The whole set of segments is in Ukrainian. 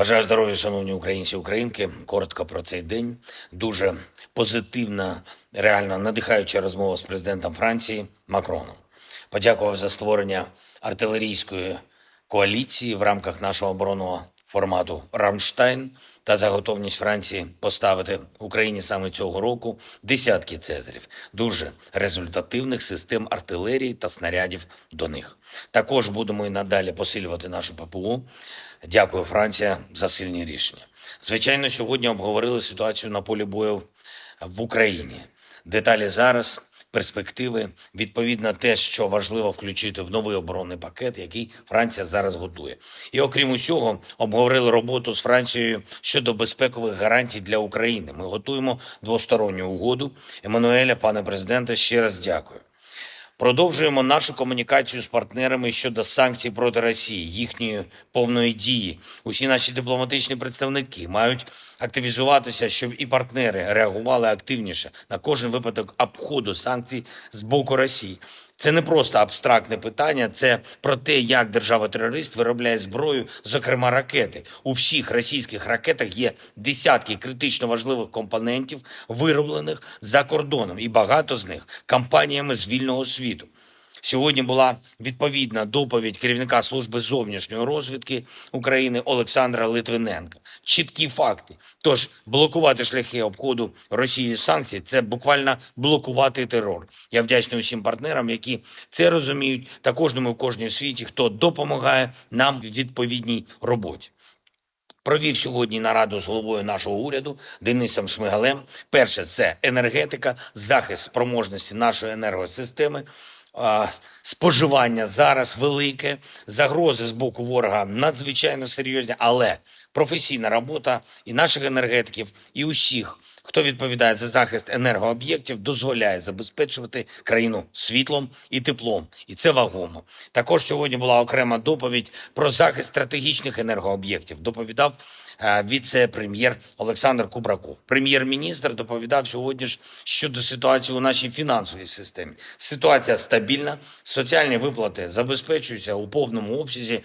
Бажаю здоров'я, шановні українці українки. Коротко про цей день. Дуже позитивна, реально надихаюча розмова з президентом Франції Макроном. Подякував за створення артилерійської коаліції в рамках нашого оборонного формату Рамштайн та за готовність Франції поставити Україні саме цього року десятки цезарів, дуже результативних систем артилерії та снарядів до них. Також будемо і надалі посилювати нашу ППУ. Дякую, Франція, за сильні рішення. Звичайно, сьогодні обговорили ситуацію на полі бою в Україні. Деталі зараз, перспективи, відповідно те, що важливо включити в новий оборонний пакет, який Франція зараз готує. І окрім усього, обговорили роботу з Францією щодо безпекових гарантій для України. Ми готуємо двосторонню угоду. Еммануеля, пане президенте, ще раз дякую. Продовжуємо нашу комунікацію з партнерами щодо санкцій проти Росії, їхньої повної дії. Усі наші дипломатичні представники мають активізуватися, щоб і партнери реагували активніше на кожен випадок обходу санкцій з боку Росії. Це не просто абстрактне питання, це про те, як держава-терорист виробляє зброю, зокрема ракети. У всіх російських ракетах є десятки критично важливих компонентів, вироблених за кордоном, і багато з них компаніями з вільного світу. Сьогодні була відповідна доповідь керівника служби зовнішньої розвідки України Олександра Литвиненка. Чіткі факти. Тож блокувати шляхи обходу Росії санкцій це буквально блокувати терор. Я вдячний усім партнерам, які це розуміють, та кожному і кожній в світі, хто допомагає нам в відповідній роботі. Провів сьогодні нараду з головою нашого уряду Денисом Шмигалем. Перше це енергетика, захист спроможності нашої енергосистеми. Споживання зараз велике, загрози з боку ворога надзвичайно серйозні, але професійна робота і наших енергетиків, і усіх, хто відповідає за захист енергооб'єктів, дозволяє забезпечувати країну світлом і теплом, і це вагомо. Також сьогодні була окрема доповідь про захист стратегічних енергооб'єктів. Доповідав е, віце-прем'єр Олександр Кубраков. Прем'єр-міністр доповідав сьогодні ж щодо ситуації у нашій фінансовій системі. Ситуація стабільна, соціальні виплати забезпечуються у повному обсязі.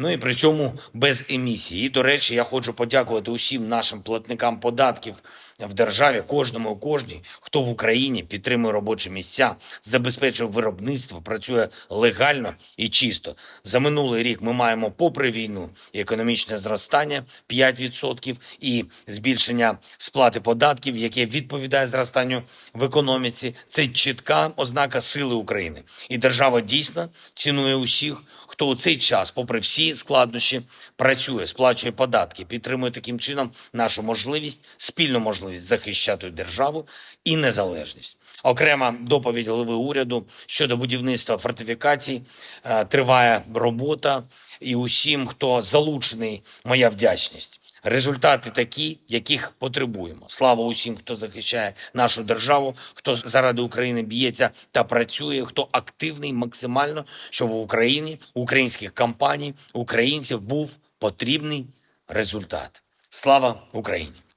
Ну і при цьому без емісії. І, до речі, я хочу подякувати усім нашим платникам податків в державі, кожному і кожній, хто в Україні підтримує робочі місця, забезпечує виробництво, працює легально і чисто. За минулий рік ми маємо, попри війну, економічне зростання 5% і збільшення сплати податків, яке відповідає зростанню в економіці. Це чітка ознака сили України. І держава дійсно цінує усіх, хто у цей час, попри всі складнощі, працює, сплачує податки, підтримує таким чином нашу можливість, спільну можливість захищати державу і незалежність. Окрема доповідь голови уряду щодо будівництва фортифікацій Е, триває робота, і усім, хто залучений, моя вдячність. Результати такі, яких потребуємо. Слава усім, хто захищає нашу державу, хто заради України б'ється та працює, хто активний максимально, щоб в Україні, українських компаній, українців був потрібний результат. Слава Україні!